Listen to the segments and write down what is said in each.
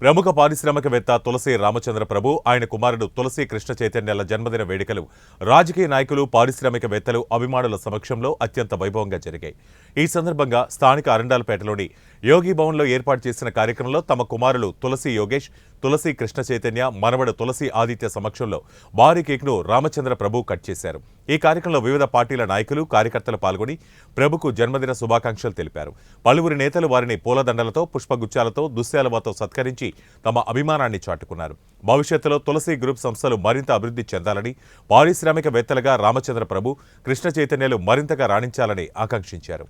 ప్రముఖ పారిశ్రామికవేత్త తులసి రామచంద్ర ప్రభు ఆయన కుమారుడు తులసి కృష్ణ చైతన్యాల జన్మదిన వేడుకలు రాజకీయ నాయకులు పారిశ్రామికవేత్తలు అభిమానుల సమక్షంలో అత్యంత వైభవంగా జరిగాయి. ఈ సందర్భంగా స్థానిక అరండాలపేటలోని యోగి భవన్లో ఏర్పాటు చేసిన కార్యక్రమంలో తమ కుమారులు తులసి యోగేష్ తులసి కృష్ణ చైతన్య మనవడు తులసి ఆదిత్య సమక్షంలో భారీ కేక్ను రామచంద్ర ప్రభు కట్ చేశారు. ఈ కార్యక్రమంలో వివిధ పార్టీల నాయకులు కార్యకర్తలు పాల్గొని ప్రభుకు జన్మదిన శుభాకాంక్షలు తెలిపారు. పలువురు నేతలు వారిని పూలదండలతో పుష్పగుచ్చాలతో దుశ్శాలవాతో సత్కరించి తమ అభిమానాన్ని చాటుకున్నారు. భవిష్యత్తులో తులసి గ్రూప్ సంస్థలు మరింత అభివృద్ధి చెందాలని పారిశ్రామికవేత్తలుగా రామచంద్ర ప్రభు కృష్ణ చైతన్యలు మరింతగా రాణించాలని ఆకాంక్షించారు.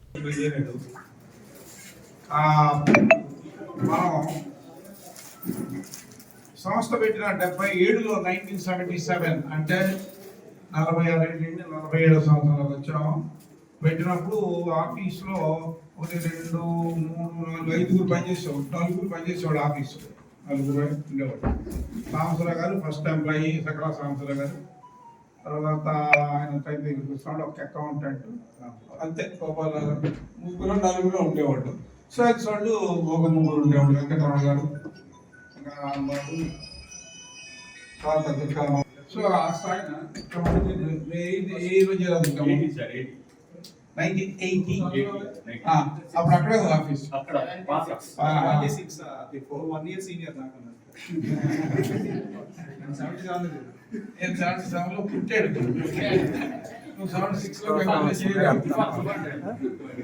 సంస్థ పెట్టిన డెబ్బై ఏడులో నైన్టీన్ సెవెంటీ సెవెన్ అంటే నలభై ఆరు నుండి నలభై ఏడు సంవత్సరాలు వచ్చాం. పెట్టినప్పుడు ఆఫీస్లో ఒకటి రెండు మూడు నాలుగు ఐదుగురు పనిచేసేవాడు నలుగురు పనిచేసేవాడు ఆఫీసులో. నలుగురు ఉండేవాడు సాంసరావు గారు ఫస్ట్ ఎంప్లాయీ సకల సాంసరావు గారు తర్వాత ఆయన టైం దగ్గరికి వస్తున్నాడు ఒక అకౌంటెంట్ అంతే గారు ముగ్గురు నలుగురు ఉండేవాళ్ళు సో వాళ్ళు ఒక ముగ్గురు ఉండేవాళ్ళు వెంకటరమణ గారు తర్వాత. సో ఆ స్థాయిన ఏ రోజు నైన్టీన్ ఎయిటీ అప్పుడు అక్కడే ఉంది ఆఫీస్ అక్కడ వన్ ఇయర్ సీనియర్ నాకు నేను సెవెంటీ సెవెన్లో పుట్టాడు. నువ్వు సెవెంటీ సిక్స్లో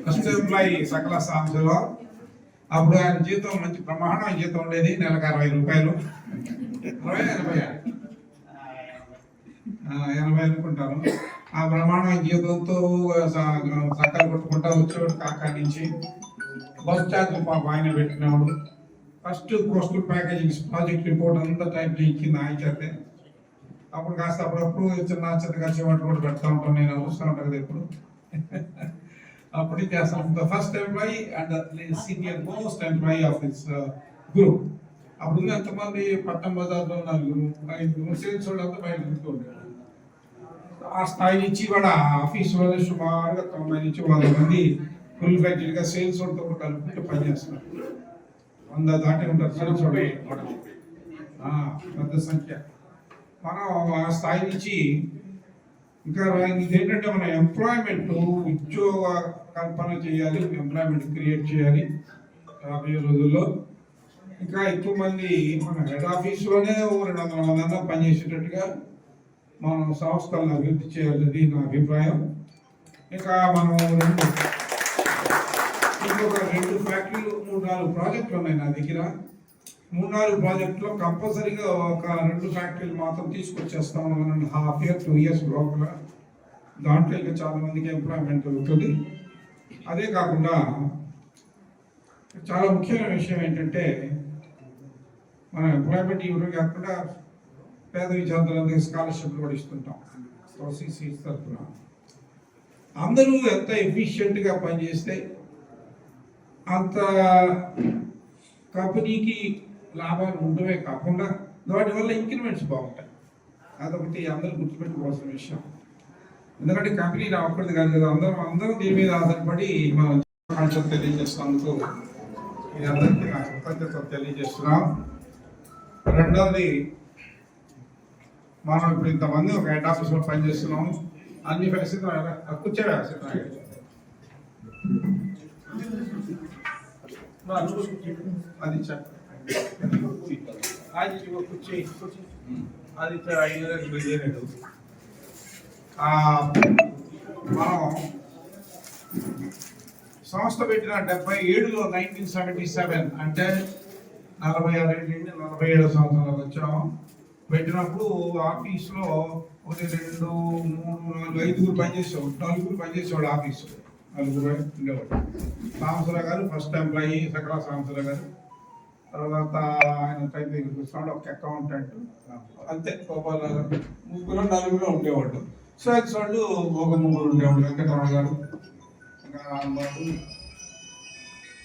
ఫస్ట్ ఎంప్లాయీ సకల సంస్థలో అప్పుడు ఆయన జీతం మంచి ప్రమాణమైన జీతం ఉండేది. నెలకు అరవై రూపాయలు. అరవై ఎనభై. ఆ, ఎనభై అనుకుంటాను. ఆ బ్రహ్మాండ జీతంతో సక్కలు కొట్టుకుంటా వచ్చేవాడు కాకా నుంచి బస్ ఛార్జ్ పాప ఆయన పెట్టినవాడు. First coastal packaging project report అంతా టైప్ చేయించింది ఆయన చేతే. అప్పుడు కాస్త అప్పుడప్పుడు చిన్న చిన్నగా చివరి కూడా పెడతా ఉంటాను నేను చూస్తూ ఉంటాను కదా ఇప్పుడు. Uh, అప్పుడు చేస్తా the first employee and senior most employee of this group అప్పుడు ఎంతమంది పట్టం బజార్లో నలుగురు ఐదుగురు సేల్స్ వాళ్ళంతా బయట తిరుగుతూ ఆ స్థాయి నుంచి వాళ్ళ ఆఫీస్ వాళ్ళు సుమారుగా తొంభై నుంచి వంద మంది ఫుల్ ఫ్లెడ్జ్డ్గా సేల్స్ వాళ్ళతో కూడా కలుపుకుంటూ పనిచేస్తున్నారు వంద దాటి ఉంటారు సేల్స్ పెద్ద సంఖ్య. మనం ఆ స్థాయి నుంచి ఇంకా ఇదేంటంటే మన ఎంప్లాయ్మెంట్ ఉద్యోగ కల్పన చేయాలి ఎంప్లాయ్మెంట్ క్రియేట్ చేయాలి రాబోయే రోజుల్లో. ఇంకా ఎక్కువ మంది మన హెడ్ ఆఫీస్లోనే రెండు వందల మంది పనిచేసేటట్టుగా మనం సంస్థలను అభివృద్ధి చేయాలనేది నా అభిప్రాయం. ఇంకా మనం రెండు ఇంకొక రెండు ఫ్యాక్టరీలు మూడు నాలుగు ప్రాజెక్టులు ఉన్నాయి నా దగ్గర. మూడు నాలుగు ప్రాజెక్టులో కంపల్సరీగా ఒక రెండు ఫ్యాక్టరీలు మాత్రం తీసుకొచ్చేస్తాం మనం హాఫ్ ఇయర్ టూ ఇయర్స్ లోపల. దాంట్లో ఇంకా చాలా మందికి ఎంప్లాయ్మెంట్ దొరుకుతుంది. అదే కాకుండా చాలా ముఖ్యమైన విషయం ఏంటంటే మన ఎంప్లాయ్మెంట్ ఇవ్వడం కాకుండా పేద విద్యార్థులందరికీ స్కాలర్షిప్లు కూడా ఇస్తుంటాం. సిసి తరఫున. అందరూ ఎంత ఎఫిషియెంట్గా పనిచేస్తే అంత కంపెనీకి లాభాలు ఉండవే కాకుండా వాటి వల్ల ఇంక్రిమెంట్స్ బాగుంటాయి. అదొకటి అందరూ గుర్తుపెట్టుకోవాల్సిన విషయం. ఎందుకంటే కంపెనీ నా కాదు కదా అందరం అందరం దీని మీద ఆధారపడి మనం కాన్సెప్ట్ తెలియజేస్తున్నందుకు మీ అందరికీ నా కృతజ్ఞత తెలియజేస్తున్నాం. రెండవది మనం ఇప్పుడు ఇంతమంది ఒక హెడ్ ఆఫీస్లో పనిచేస్తున్నాం అన్ని ఫెసిలిటీ కూర్చోవే అది అది అది ఐదు మనం సంస్థ పెట్టిన డెబ్బై ఏడులో నైన్టీన్ సెవెంటీ సెవెన్ అంటే నలభై ఆరు నుండి నలభై ఏడు సంవత్సరాలకు వచ్చాం. పెట్టినప్పుడు ఆఫీస్లో ఒకటి రెండు మూడు నాలుగు ఐదుగురు పనిచేసేవాడు నలుగురు పనిచేసేవాడు ఆఫీసులో నలుగురు ఉండేవాడు సాంసరావు గారు ఫస్ట్ ఎంప్లాయీ సకల సాంసరావు గారు. తర్వాత ఆయన టైం దగ్గరికి ఒక అకౌంటెంట్ అంతే గోపాల ముగ్గురు నలుగురు ఉండేవాళ్ళు. సో వాళ్ళు ఒక ముగ్గురు ఉండేవాళ్ళు వెంకటరమణ గారు.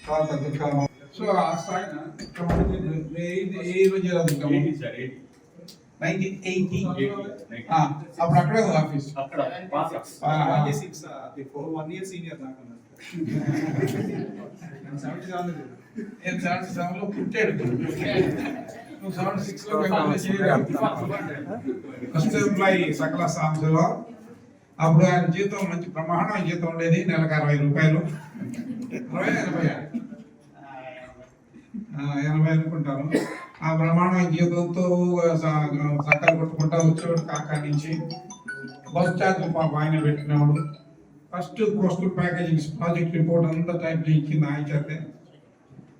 తర్వాత సో ఆ స్థాయిన ఏ రోజు నైన్టీన్ ఎయిటీ అప్పుడు అక్కడే ఆఫీస్ అక్కడ ఆ, twenty six one year senior నాకు సెవెంటీ సెవెన్ నేను సెవెంటీ సెవెన్లో పుట్టాడు. నువ్వు సెవెంటీ సిక్స్లో ఫస్ట్ ఎంప్లాయీ సకల సంస్థలో అప్పుడు ఆయన జీతం మంచి ప్రమాణం జీతం ఉండేది. నెలకు అరవై రూపాయలు. అరవై ఎనభై. ఎనభై అనుకుంటాను. ఆ ప్రమాణం జీతంతో సక్కలు కొట్టుకుంటా వచ్చేవాడు కాకా నుంచి. బస్ ఛార్జ్ పాప ఆయన పెట్టినవాడు first coastal packaging project report అంతా టైప్ చేయించింది ఆయన చేతే.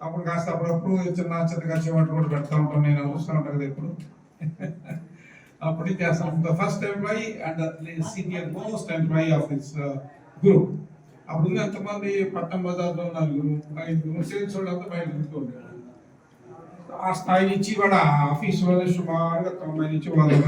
అప్పుడు కాస్త అప్పుడప్పుడు చిన్న చిన్నగా చివరి కూడా పెడతా ఉంటాను నేను చూస్తూ ఉంటాను కదా ఇప్పుడు అప్పుడు చేస్తాం. The first employee and senior most employee of this group అప్పుడు ఎంతమంది పట్టణం బజార్లో నలుగురు ఐదుగురు సేల్స్ వాళ్ళంతా బయట తిరుగుతూ ఉండేవారు ఆ స్థాయి నుంచి కూడా ఆఫీస్ వాళ్ళు సుమారుగా తొంభై నుంచి వంద మంది